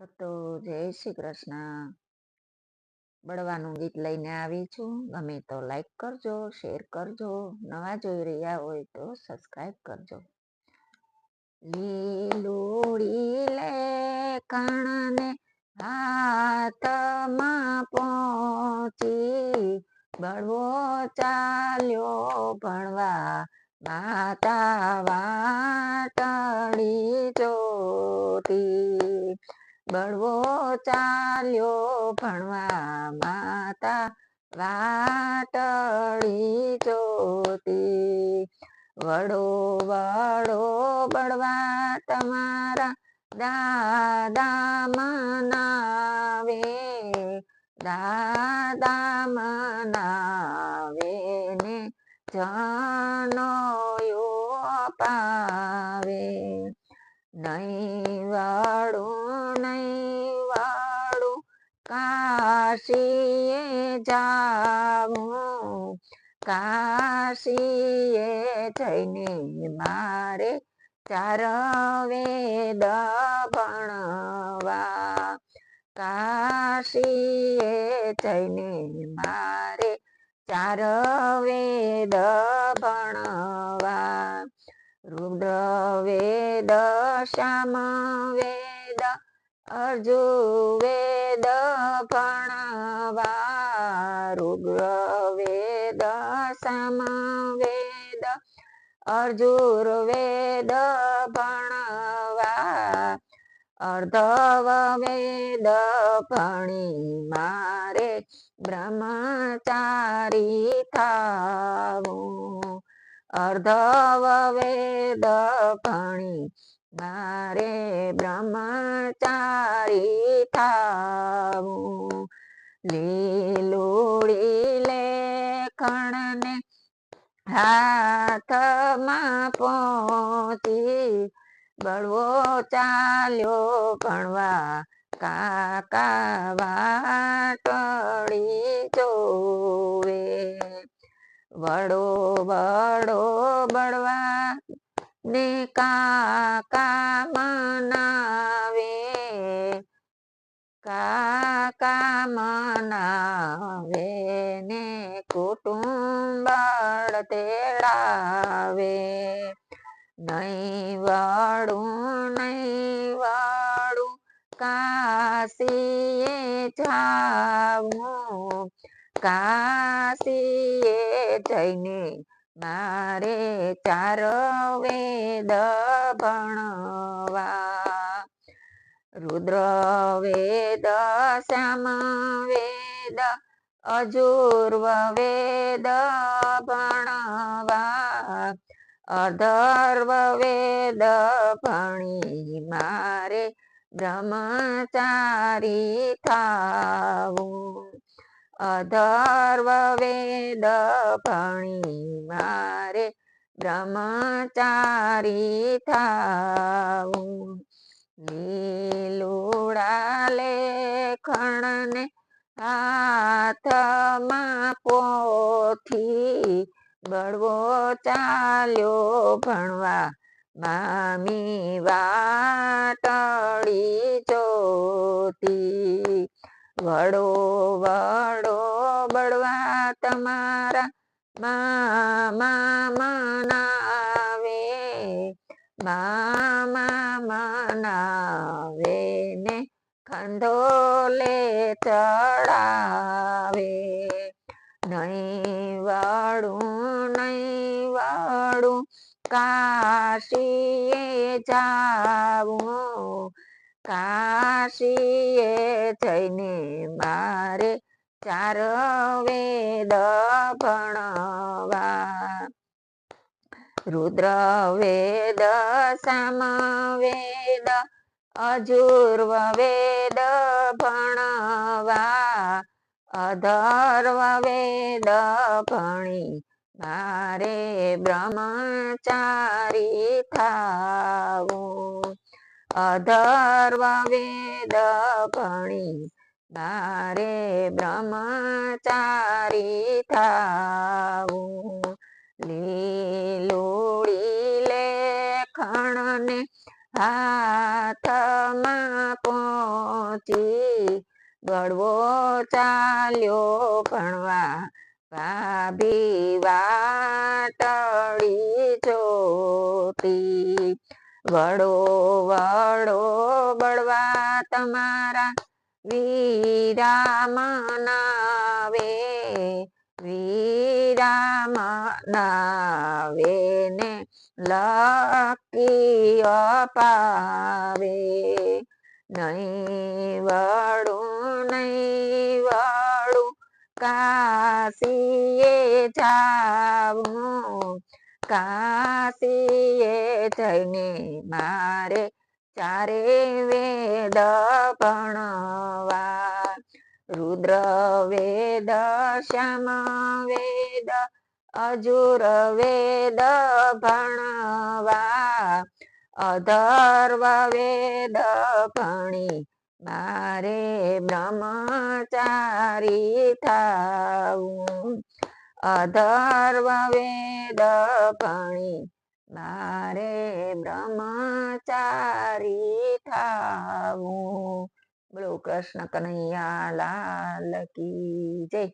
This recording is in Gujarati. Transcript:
ભક્તો જય શ્રી કૃષ્ણ. બળવાનું ગીત લઈને આવી છું. ગમે તો લાઈક કરજો શેર કરજો. નવા જોઈ રહ્યા હોય તો સબસ્ક્રાઈબ કરજો. લીલોડી લે કણને હાથમાં પહોંચી. બળવો ચાલ્યો ભણવા માતા વાટડી જોતી. બળવો ચાલ્યો ભણવા માતા વાટડી જોતી વડો વડો બળવા તમારા દાદા મનાવે દાદા મનાવે ને જનોયો પાવે. નહીં વાળું વાળું કાશીએ જાવું કાશીએ જઈને મારે ચાર વેદ ભણવા કાશીએ જઈને મારે ચાર વેદ ભણવા રુદ્ર વેદ વેદ અર્જુ વેદ ભણવા રુદ્ર વેદ શ્યામ વેદ અર્જુર વેદ ભણવા અર્ધવ વેદ ભણી મારે બ્રહ્મચારી થાવું. અર્ધવ વેદ ભણી મારે બ્રહ્મચારી થાવું. લીલુડી લેખણને હાથમાં પહોંચી બળવો ચાલ્યો ભણવા. કાકા વાટડી જોવે. વડો વડો બળવા ને કાકા મનાવે કાકા મનાવે ને કુટુંબ તેડાવે. નહીં વાળું નહીં વાળું કાશીએ જાવું. કાશીએ જઈને મારે ચાર વેદ ભણવા. રુદ્ર વેદ, શ્યામ વેદ અજુર્વ વેદ ભણવા. અધર્વ વેદ ભણી મારે બ્રહ્મચારી થાવું. અધર્વ વેદ ભણી મારે બ્રહ્મચારી થાવું લીલુડા લેખણને હાથમાં પોથી બળવો ચાલ્યો ભણવા મામી વાટડી જોતી વડો વડો બળવા તમારા મામા મનાવે. મામા મનાવે ને ખંડોલે ચડાવે. નહીં વાળું નહીં વાળું કાશીએ જાવું. કાશીએ જઈને મારે ચાર વેદ ભણવા રુદ્ર વેદ સામ વેદ અજુર્વ વેદ ભણવા અધર્વ વેદ ભણી મારે બ્રહ્મચારી થાવું. અધર્વ વેદ ભણી મારે બ્રહ્મચારી થાવું લીલુડી લેખણને હાથમાં પહોંચી ગળવો ચાલ્યો ભણવા ભાભી વાટડી જોતી વડો વડો બળવા તમારા વીરા નાવે વીરા નાવે ને લકી અપાવે. નહીં વડું નહીં વડું કાશીએ જાવું કાશીએ જઈને મારે ચારે વેદ ભણવા. રુદ્ર વેદ, શ્યામ વેદ, અજુર વેદ ભણવા. અધર્વ વેદ ભણી મારે બ્રહ્મચારી થાવું અધર્વ વેદ ભણી. મારે બ્રહ્મચારી થાવું. બોલો કૃષ્ણ કનૈયા લાલ કી જય.